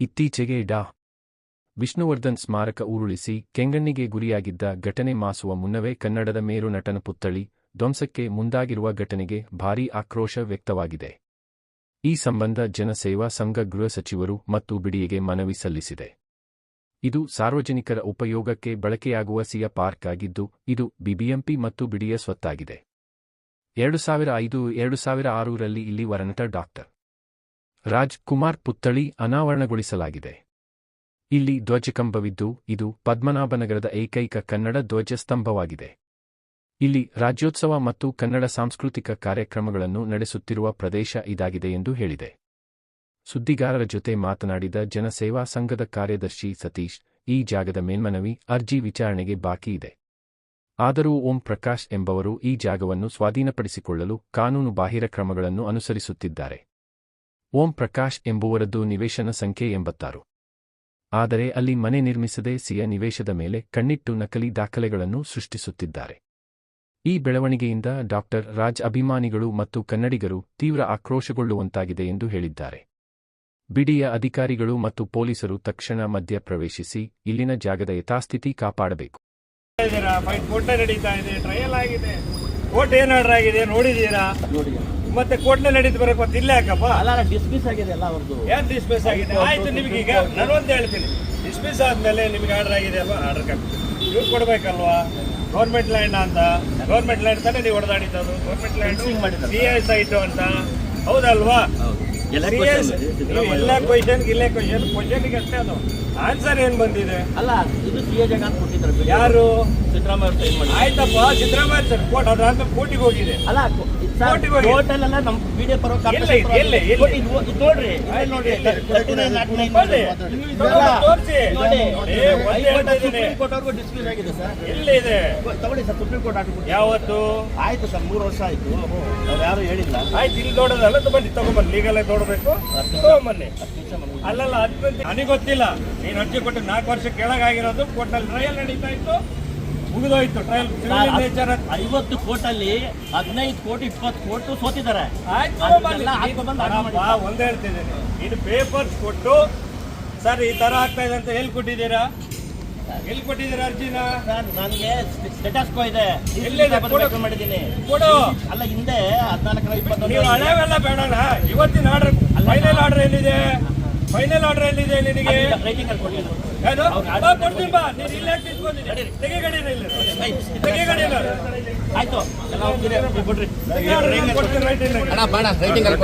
ಇತ್ತೀಚೆಗೆ ಡಾ. ವಿಷ್ಣುವರ್ಧನ್ ಸ್ಮಾರಕ ಉರುಳಿಸಿ ಕೆಂಗಣ್ಣಿಗೆ ಗುರಿಯಾಗಿದ್ದ ಘಟನೆ ಮಾಸುವ ಮುನ್ನವೇ ಕನ್ನಡದ ಮೇರು ನಟನ ಪುತ್ಥಳಿ ಧ್ವಂಸಕ್ಕೆ ಮುಂದಾಗಿರುವ ಘಟನೆಗೆ ಭಾರೀ ಆಕ್ರೋಶ ವ್ಯಕ್ತವಾಗಿದೆ. ಈ ಸಂಬಂಧ ಜನಸೇವಾ ಸಂಘ ಗೃಹ ಸಚಿವರು ಮತ್ತು ಬಿಡಿಯಗೆ ಮನವಿ ಸಲ್ಲಿಸಿದೆ. ಇದು ಸಾರ್ವಜನಿಕರ ಉಪಯೋಗಕ್ಕೆ ಬಳಕೆಯಾಗುವ ಸಿಯ ಪಾರ್ಕ್ ಆಗಿದ್ದು, ಇದು ಬಿಬಿಎಂಪಿ ಮತ್ತು ಬಿಡಿಯ ಸ್ವತ್ತಾಗಿದೆ. ಎರಡು ಸಾವಿರ ಐದು ಎರಡು ಸಾವಿರ ಆರರಲ್ಲಿ ಇಲ್ಲಿ ವರನಟ ಡಾಕ್ಟರ್ ರಾಜ್ ಕುಮಾರ್ ಪುತ್ಥಳಿ ಅನಾವರಣಗೊಳಿಸಲಾಗಿದೆ. ಇಲ್ಲಿ ಧ್ವಜಕಂಬವಿದ್ದು, ಇದು ಪದ್ಮನಾಭನಗರದ ಏಕೈಕ ಕನ್ನಡ ಧ್ವಜಸ್ತಂಭವಾಗಿದೆ. ಇಲ್ಲಿ ರಾಜ್ಯೋತ್ಸವ ಮತ್ತು ಕನ್ನಡ ಸಾಂಸ್ಕೃತಿಕ ಕಾರ್ಯಕ್ರಮಗಳನ್ನು ನಡೆಸುತ್ತಿರುವ ಪ್ರದೇಶ ಇದಾಗಿದೆ ಎಂದು ಹೇಳಿದೆ. ಸುದ್ದಿಗಾರರ ಜೊತೆ ಮಾತನಾಡಿದ ಜನಸೇವಾ ಸಂಘದ ಕಾರ್ಯದರ್ಶಿ ಸತೀಶ್, ಈ ಜಾಗದ ಮೇಲ್ಮನವಿ ಅರ್ಜಿ ವಿಚಾರಣೆಗೆ ಬಾಕಿ ಇದೆ. ಆದರೂ ಓಂ ಪ್ರಕಾಶ್ ಎಂಬವರು ಈ ಜಾಗವನ್ನು ಸ್ವಾಧೀನಪಡಿಸಿಕೊಳ್ಳಲು ಕಾನೂನು ಬಾಹಿರ ಕ್ರಮಗಳನ್ನು ಅನುಸರಿಸುತ್ತಿದ್ದಾರೆ. ಓಂ ಪ್ರಕಾಶ್ ಎಂಬುವರದ್ದು ನಿವೇಶನ ಸಂಖ್ಯೆ ಎಂಬತ್ತಾರು. ಆದರೆ ಅಲ್ಲಿ ಮನೆ ನಿರ್ಮಿಸದೆ ಸಿಯ ನಿವೇಶದ ಮೇಲೆ ಕಣ್ಣಿಟ್ಟು ನಕಲಿ ದಾಖಲೆಗಳನ್ನು ಸೃಷ್ಟಿಸುತ್ತಿದ್ದಾರೆ. ಈ ಬೆಳವಣಿಗೆಯಿಂದ ಡಾಕ್ಟರ್ ರಾಜ್ ಅಭಿಮಾನಿಗಳು ಮತ್ತು ಕನ್ನಡಿಗರು ತೀವ್ರ ಆಕ್ರೋಶಗೊಳ್ಳುವಂತಾಗಿದೆ ಎಂದು ಹೇಳಿದ್ದಾರೆ. ಬಿಡಿಯ ಅಧಿಕಾರಿಗಳು ಮತ್ತು ಪೊಲೀಸರು ತಕ್ಷಣ ಮಧ್ಯ ಪ್ರವೇಶಿಸಿ ಇಲ್ಲಿನ ಜಾಗದ ಯಥಾಸ್ಥಿತಿ ಕಾಪಾಡಬೇಕು. ಕೋರ್ಟ್ ನಡೀತಾ ಇದೆ ಟ್ರಯಲ್ ಆಗಿದೆ. ಕೋರ್ಟ್ ಏನ್ ಆರ್ಡರ್ ಆಗಿದೆ ನೋಡಿದೀರಾ ನೋಡಿ ಮತ್ತೆ ಕೋರ್ಟ್ನ ನಡೀತು ಬರಕ್ ಮತ್ತೆ ಇಲ್ಲ ಯಾಕಪ್ಪ? ಅಲ್ಲ ಡಿಸ್ಮಿಸ್ ಆಗಿದೆ ಅಲ್ಲ ಅವ್ರದ್ದು ಏನ್ ಡಿಸ್ಮಿಸ್ ಆಗಿದೆ? ಆಯ್ತು ನಿಮ್ಗೆ ಈಗ. ಒಂದು ಹೇಳ್ತೀನಿ. ಡಿಸ್ಮಿಸ್ ಆದ್ಮೇಲೆ ನಿಮ್ಗೆ ಆರ್ಡರ್ ಆಗಿದೆ ಅಲ್ವಾ? ಆರ್ಡರ್ ಇವ್ರು ಕೊಡ್ಬೇಕಲ್ವಾ? ಗೌರ್ಮೆಂಟ್ ಲ್ಯಾಂಡ್ ಅಂತ. ಗೌರ್ಮೆಂಟ್ ಲ್ಯಾಂಡ್ ತಾನೇ ನೀವು ಹೊಡೆದಾಡಿದ್ದು ಗೌರ್ಮೆಂಟ್ ಲ್ಯಾಂಡ್. ಸಿ ಎಸ್ ಆಯ್ತು ಅಂತ. ಹೌದಲ್ವಾ? ಎಲ್ಲ ಎಲ್ಲ ಕ್ವಶನ್ ಇಲ್ಲೇ ಕ್ವಶನ್ ಕ್ವಶನ್ಗೆ ಅಷ್ಟೇ ಅದು ಆನ್ಸರ್ ಏನ್ ಬಂದಿದೆ ಅಲ್ಲ ಇದು ಸಿ ಎ ಜಗನ್ ಕೊಟ್ಟಿದ್ದಾರೆ ಯಾರು ಸಿದ್ದರಾಮಯ್ಯ ಆಯ್ತಪ್ಪ ಸಿದ್ದರಾಮಯ್ಯ ಸರ್ ಕೋಟ್ ಅದ್ರ ಅಂತ ಕೋಟಿಗೆ ಹೋಗಿದೆ ಅಲ್ಲ ಕೋರ್ಟಿಗೆ ಹೋಗಿ. ಕೋರ್ಟಲ್ಲೆಲ್ಲ ನಮ್ಮ ವಿಡಿಯೋ ಪರ ಎಲ್ಲ ಇದೆ, ಎಲ್ಲ ಇದೆ, ಇದು ನೋಡ್ರಿ ಇಲ್ಲೇ ನೋಡ್ರಿ ಇದೆ. 39, 39 ಬನ್ನಿ. ನೀವು ತಗೊಂಡು ಇದೆಲ್ಲ ತೋರ್ಸಿ. ನೋಡಿ ನೋಡಿ, ಒಂದೇ ಹೇಳ್ತಾ ಇದ್ದೀನಿ. ಸುಪ್ರೀಂ ಕೋರ್ಟ್ ಅವ್ರಿಗೂ ಡಿಸ್ಮಿಸ್ ಆಗಿದೆ ಸರ್ ಎಲ್ಲಿದೆ ತಗೊಳ್ಳಿ ಸರ್ ಸುಪ್ರೀಂ ಕೋರ್ಟ್ ಆರ್ಡರ್ ಯಾವತ್ತು ಆಯ್ತು ಸರ್ ಮೂರು ವರ್ಷ ಆಯ್ತು ಅವ್ರು ಯಾರು ಹೇಳಿಲ್ಲ ಆಯ್ತು ಇಲ್ಲಿ ನೋಡೋದಲ್ಲ ತುಂಬ ಬನ್ನಿ ತಗೊಂಬನ್ನಿ ಲೀಗಲ್ ಆಗಿ ನೋಡ್ಬೇಕು. ತಗೊಂಬನ್ನಿ. ಅಲ್ಲಲ್ಲ ಹತ್ತು ನನಗೆ ಗೊತ್ತಿಲ್ಲ. ನೀನು ಅರ್ಜಿ ಕೊಟ್ಟು ನಾಲ್ಕು ವರ್ಷ ಕೆಳಗಾಗಿರೋದು ಕೋರ್ಟಲ್ಲಿ ಟ್ರಯಲ್ ನಡೀತಾ ಇತ್ತು. ಮುಗಿದೋಯ್ತು ಟ್ರಯಲ್ ನೇಚರ್ ಐವತ್ತು ಕೋಟಲ್ಲಿ ಹದಿನೈದು ಕೋಟಿ ಇಪ್ಪತ್ತು ಕೋಟಿ ಸೋತಿದ್ದಾರೆ. ಒಂದೇ ಹೇಳ್ತಿದ್ದೀನಿ. ಇದು ಪೇಪರ್ಸ್ ಕೊಟ್ಟು ಸರ್ ಈ ತರ ಆಗ್ತಾ ಇದೆ ಅಂತ ಹೇಳ್ಕೊಟ್ಟಿದ್ದೀರಾ? ಕೊಟ್ಟಿದ್ದೀರಾ ಎಲ್ಲಿ ಕೊಟ್ಟಿದ್ದೀರಾ ಅರ್ಜಿನ? ಸರ್ ನನಗೆ ಸ್ಟೇಟಸ್ ಕೋ ಇದೆ. ಎಲ್ಲಿದೆ? ಮಾಡಿದ್ದೀನಿ ಕೊಡು. ಅಲ್ಲ ಹಿಂದೆ ಹದಿನಾಲ್ಕರ ಇಪ್ಪತ್ತೊಂದು ಹಳೆವೆಲ್ಲ ಬೇಡಣ ಇವತ್ತಿನ ಆರ್ಡರ್ ಫೈನಲ್ ಆರ್ಡರ್ ಎಲ್ಲಿದೆ? ಫೈನಲ್ ಆರ್ಡರ್ ಎಲ್ಲಿದೆ ನಿನಗೆ? ರೈಟಿಂಗ್ ಅಲ್ಲಿ ಕೊಡಿ ಕೊಡ್ತೀನಿ ಬಾ. ನೀನು ಇಲ್ಲೇ ತಿಳ್ಕೊಂಡಿದ್ದೀನಿ ತೆಗೆ ಇಲ್ಲ. ತೆಗೆ ಆಯ್ತು. ಎಲ್ಲ ಬಿಡ್ರಿ ಕೊಡ್ತೀನಿ ಅಣ್ಣ ಬಾಣ. ರೈಟಿಂಗ್ ಅಲ್ಲಿ?